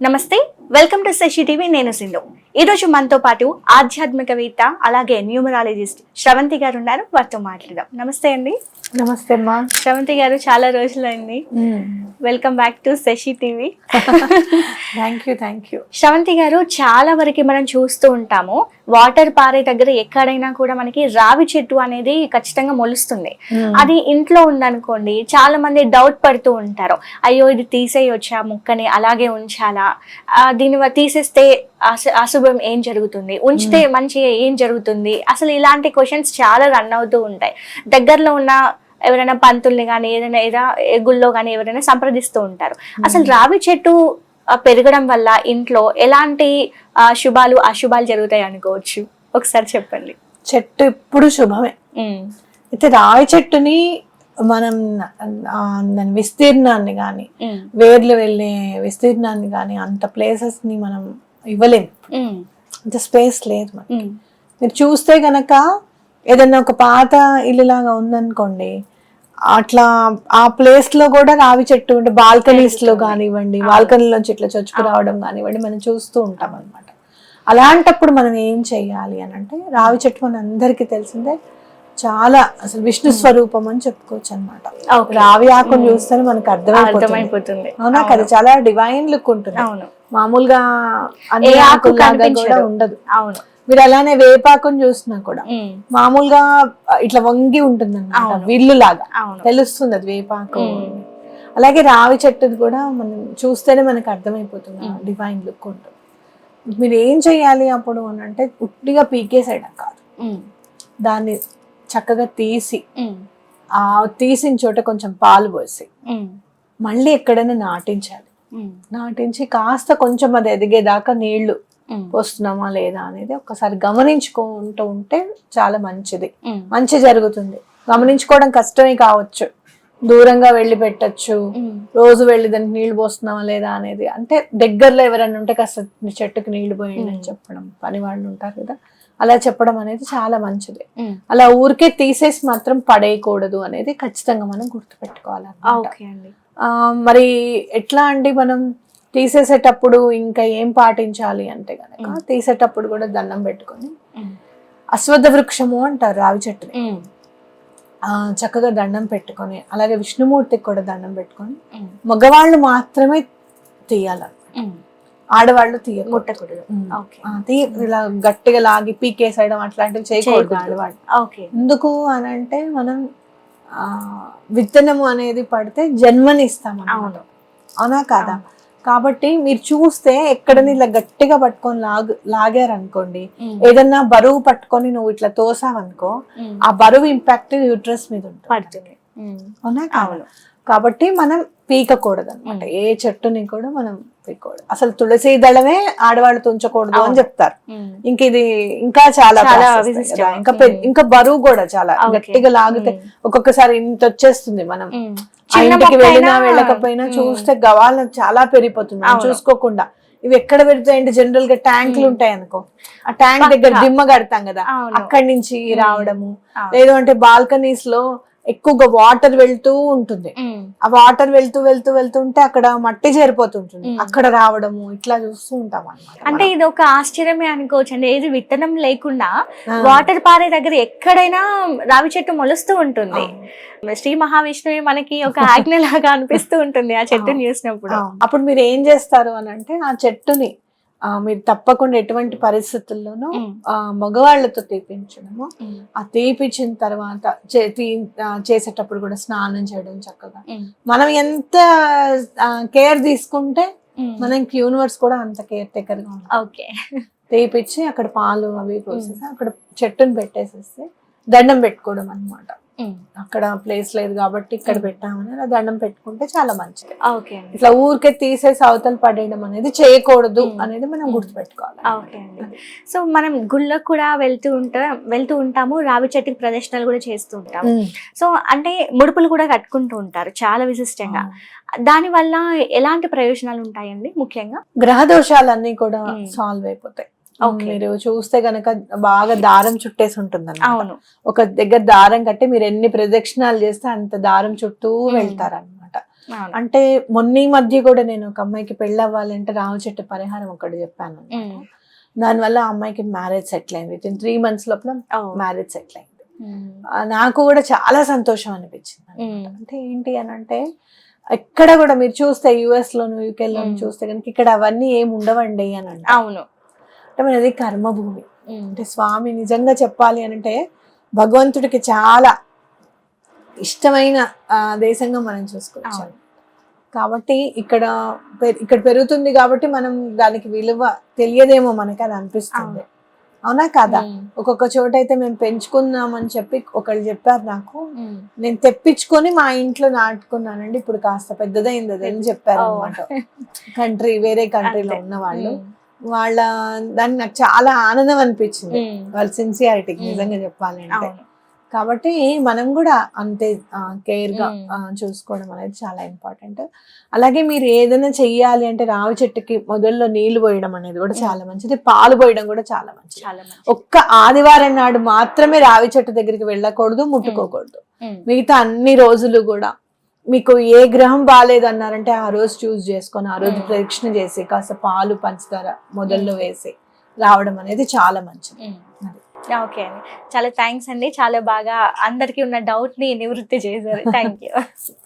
నమస్తే welcome to Sasi TV నేను సింధు. ఈ రోజు మనతో పాటు ఆధ్యాత్మికవేత్త అలాగే న్యూమరాలజిస్ట్ శ్రవంతి గారు ఉన్నారు. వారితో మాట్లాడదాం. నమస్తే అండి. నమస్తే అమ్మా. శ్రవంతి గారు చాలా రోజులైంది. Welcome back to Sasi TV thank you thank you Sravanthi garu చాలా వరకు మనం చూస్తూ ఉంటాము. వాటర్ పారే దగ్గర ఎక్కడైనా కూడా మనకి రావి చెట్టు అనేది ఖచ్చితంగా మొలుస్తుంది. అది ఇంట్లో ఉందనుకోండి చాలా మంది డౌట్ పడుతూ ఉంటారు. అయ్యో ఇది తీసేయొచ్చా? ముక్కని అలాగే ఉంచాలా? ఆ, దీని వ- తీసేస్తే అశ- అశుభం ఏం జరుగుతుంది? ఉంచితే మంచి ఏం జరుగుతుంది? అసలు ఇలాంటి క్వశ్చన్స్ చాలా రన్ అవుతూ ఉంటాయి. దగ్గరలో ఉన్న ఎవరైనా పంతుల్ని కానీ ఏదైనా ఏదా గుళ్ళో కానీ ఎవరైనా సంప్రదిస్తూ ఉంటారు. అసలు రావి చెట్టు పెరగడం వల్ల ఇంట్లో ఎలాంటి శుభాలు అశుభాలు జరుగుతాయి అనుకోవచ్చు? ఒకసారి చెప్పండి. చెట్టు ఎప్పుడు శుభమే. అయితే రావి చెట్టుని మనం దాని విస్తీర్ణాన్ని కానీ వేర్లు వెళ్ళే విస్తీర్ణాన్ని కానీ అంత ప్లేసెస్ని మనం ఇవ్వలేము. అంత స్పేస్ లేదు మనకి. మీరు చూస్తే గనక ఏదైనా ఒక పాత ఇల్లులాగా ఉందనుకోండి అట్లా ఆ ప్లేస్లో కూడా రావి చెట్టు ఉంటే బాల్కనీస్లో కానివ్వండి బాల్కనీలోంచి ఇట్లా చొచ్చుకు రావడం కానివ్వండి మనం చూస్తూ ఉంటాం అనమాట అలాంటప్పుడు మనం ఏం చెయ్యాలి అని అంటే రావి చెట్టు మన అందరికీ తెలిసిందే చాలా అసలు విష్ణు స్వరూపం అని చెప్పుకోవచ్చు అనమాట. రావి ఆకును చూస్తేనే మనకు అర్థమైపోతుంది. అవునా? కదా చాలా డివైన్ లుక్ ఉంటుంది. అవును. మామూలుగా అన్ని కూడా. ఉండదు. అవును. మీరు అలానే వేపాకుని చూసినా కూడా ఉమ్, మామూలుగా ఇట్లా వంగి ఉంటుంది అనమాట. విల్లు లాగా తెలుస్తుంది అది వేపాకు. అలాగే రావి చెట్టుది కూడా మనం చూస్తేనే మనకు అర్థమైపోతుంది. డివైన్ లుక్ ఉంటుంది. మీరు ఏం చెయ్యాలి అప్పుడు అని అంటే ఉట్టిగా పీకేసేయడం కాదు. దాన్ని చక్కగా తీసి ఆ తీసిన చోట కొంచెం పాలు పోసి మళ్ళీ ఎక్కడైనా నాటించాలి. నాటించి కాస్త కొంచెం అది ఎదిగేదాకా నీళ్ళు పోస్తున్నామా లేదా అనేది ఒకసారి గమనించుకుంటూ ఉంటే చాలా మంచిది. మంచి జరుగుతుంది. గమనించుకోవడం కష్టమే కావచ్చు. దూరంగా వెళ్ళి పెట్టచ్చు. రోజు వెళ్ళి దానికి నీళ్ళు పోస్తున్నామా లేదా అనేది. అంటే దగ్గరలో ఎవరైనా ఉంటే కాస్త చెట్టుకి నీళ్ళు పోయండి అని చెప్పడం. పని వాళ్ళు ఉంటారు కదా. అలా చెప్పడం అనేది చాలా మంచిది. అలా ఊరికే తీసేసి మాత్రం పడేయకూడదు అనేది ఖచ్చితంగా మనం గుర్తుపెట్టుకోవాలి మరి ఎట్లా అండి మనం తీసేసేటప్పుడు ఇంకా ఏం పాటించాలి అంటే గనక తీసేటప్పుడు కూడా దండం పెట్టుకొని అశ్వత్థ వృక్షము అంటారు రావి చెట్టుని. చక్కగా దండం పెట్టుకొని అలాగే విష్ణుమూర్తికి కూడా దండం పెట్టుకొని మగవాళ్ళు మాత్రమే తీయాలి ఉమ్. ఆడవాళ్ళు తీయకూడదు ముట్టకూడదు ఇలా గట్టిగా లాగి పీకేసేయడం అట్లాంటివి చేయకూడదు. ఆడవాళ్ళు ఎందుకు అని అంటే మనం విత్తనము అనేది పడితే జన్మనిస్తాం అవును. అవునా కాదా? కాబట్టి మీరు చూస్తే ఎక్కడని ఇలా గట్టిగా పట్టుకొని లాగు లాగారనుకోండి ఏదన్నా బరువు పట్టుకొని నువ్వు ఇట్లా తోసావనుకో ఆ బరువు ఇంపాక్ట్ యూట్రస్ మీద ఉంటుంది. పడుతుంది. అవునా? అవును. కాబట్టి మనం పీకకూడదు అనమాట ఏ చెట్టుని కూడా మనం పీకకూడదు అసలు తులసి దళమే ఆడవాళ్ళు తుంచకూడదు అని చెప్తారు. ఇంక ఇది ఇంకా చాలా. ఇంకా ఇంకా బరువు కూడా చాలా. గట్టిగా లాగితే ఒక్కొక్కసారి ఇంత వచ్చేస్తుంది మనం. ఇంటికి వెళ్ళినా వెళ్ళకపోయినా చూస్తే గవాల చాలా పెరిగిపోతుంది. చూసుకోకుండా. ఇవి ఎక్కడ పెడతాయంటే జనరల్గా ట్యాంకులు ఉంటాయి అనుకో. ఆ ట్యాంక్. దగ్గర దిమ్మ కడతాం కదా. అక్కడి నుంచి రావడము. లేదు అంటే బాల్కనీస్లో ఎక్కువగా వాటర్ వెళ్తూ ఉంటుంది. ఆ వాటర్ వెళ్తూ వెళ్తూ వెళ్తుంటే అక్కడ మట్టి చేరిపోతుంటుంది. అక్కడ రావడము ఇట్లా చూస్తూ ఉంటాం అన్నమాట అంటే ఇది ఒక ఆశ్చర్యమే అనుకోవచ్చు అండి ఏది విత్తనం లేకుండా. వాటర్ పారే దగ్గర ఎక్కడైనా రావి చెట్టు మొలుస్తూ ఉంటుంది. శ్రీ మహావిష్ణువే మనకి ఒక ఆజ్ఞ లాగా అనిపిస్తూ ఉంటుంది ఆ చెట్టుని చూసినప్పుడు. అప్పుడు మీరు ఏం చేస్తారు అని అంటే ఆ చెట్టుని మీరు తప్పకుండా ఎటువంటి పరిస్థితుల్లోనూ మగవాళ్ళతో తీపించడము ఆ తీపిచ్చిన తర్వాత చేసేటప్పుడు కూడా స్నానం చేయడం చక్కగా. మనం ఎంత కేర్ తీసుకుంటే. మనకి యూనివర్స్ కూడా అంత కేర్ టేకర్గా ఉంటుంది ఓకే. తీపిచ్చి అక్కడ పాలు అవి పోసేసి అక్కడ చెట్టుని పెట్టేసేస్తే దండం పెట్టుకోవడం అన్నమాట. ఉమ్, అక్కడ ప్లేస్ లేదు కాబట్టి ఇక్కడ పెట్టామని అలా దండం పెట్టుకుంటే చాలా మంచిది. ఓకే ఇట్లా ఊరికే తీసేసి అవతల పడేయడం అనేది చేయకూడదు. అనేది మనం గుర్తుపెట్టుకోవాలి. ఓకే అండి. సో మనం గుళ్ళకు కూడా వెళ్తూ ఉంటాం వెళ్తూ ఉంటాము రావి చెట్టుకి ప్రదర్శనలు కూడా చేస్తూ ఉంటాము. మ్మ్. సో అంటే ముడుపులు కూడా కట్టుకుంటూ ఉంటారు చాలా విశిష్టంగా. దాని వల్ల ఎలాంటి ప్రయోజనాలు ఉంటాయండి ముఖ్యంగా? గ్రహ దోషాలన్నీ కూడా. సాల్వ్ అయిపోతాయి. మీరు చూస్తే గనక బాగా దారం చుట్టేసి ఉంటుంది అవును. ఒక దగ్గర దారం కట్టి మీరు ఎన్ని ప్రదక్షిణాలు చేస్తే అంత దారం చుట్టూ అవును. అంటే మొన్న ఈ మధ్య కూడా నేను ఒక అమ్మాయికి పెళ్ళి అవ్వాలంటే రావు చెట్టు పరిహారం ఒకటి చెప్పాను. దానివల్ల ఆ అమ్మాయికి మ్యారేజ్ సెటిల్ అయింది. విత్ ఇన్ త్రీ మంత్స్ లోపల. మ్యారేజ్ సెటిల్ అయింది. నాకు కూడా చాలా సంతోషం అనిపించింది. అంటే ఏంటి అని అంటే ఎక్కడ కూడా మీరు చూస్తే యుఎస్ లోను యూకే లోను. చూస్తే కనుక ఇక్కడ అవన్నీ ఏమి ఉండవండి అని అంటే అవును. అంటే అది కర్మభూమి. అంటే స్వామి నిజంగా చెప్పాలి అంటే భగవంతుడికి చాలా ఇష్టమైన దేశంగా మనం చూసుకోవచ్చు. కాబట్టి ఇక్కడ ఇక్కడ పెరుగుతుంది కాబట్టి మనం దానికి విలువ తెలియదేమో మనకి అది అనిపిస్తుంది అవునా కాదా. ఒక్కొక్క చోట అయితే మేము పెంచుకుందామని చెప్పి ఒకళ్ళు చెప్పారు నాకు. నేను తెప్పించుకొని మా ఇంట్లో నాటుకున్నానండి ఇప్పుడు కాస్త పెద్దదైంది అది అని చెప్పారు. అనమాట కంట్రీ వేరే కంట్రీలో. ఉన్న వాళ్ళు. వాళ్ళ దాన్ని నాకు చాలా ఆనందం అనిపించింది. వాళ్ళ సిన్సియారిటీకి మ్మ్. నిజంగా చెప్పాలి అంటే. అవును. కాబట్టి మనం కూడా అంతే కేర్గా మ్మ్. ఆ, చూసుకోవడం అనేది చాలా ఇంపార్టెంట్ అలాగే మీరు ఏదైనా చెయ్యాలి అంటే రావి చెట్టుకి మొదల్లో నీళ్ళు పోయడం అనేది కూడా చాలా మంచిది. పాలు పోయడం కూడా చాలా మంచిది. ఒక్క ఆదివారం నాడు మాత్రమే రావి చెట్టు దగ్గరికి వెళ్ళకూడదు ముట్టుకోకూడదు. మిగతా అన్ని రోజులు కూడా మీకు ఏ గ్రహం బాగాలేదు అన్నారంటే ఆ రోజు చూస్ చేసుకొని ఆ రోజు మ్మ్. ప్రదక్షిణ చేసి కాస్త పాలు పంచదార మొదల్లో వేసి రావడం అనేది చాలా మంచిది. ఓకే అండి చాలా థ్యాంక్స్ అండి. చాలా బాగా అందరికీ ఉన్న డౌట్ని నివృత్తి చేశారు. Thank you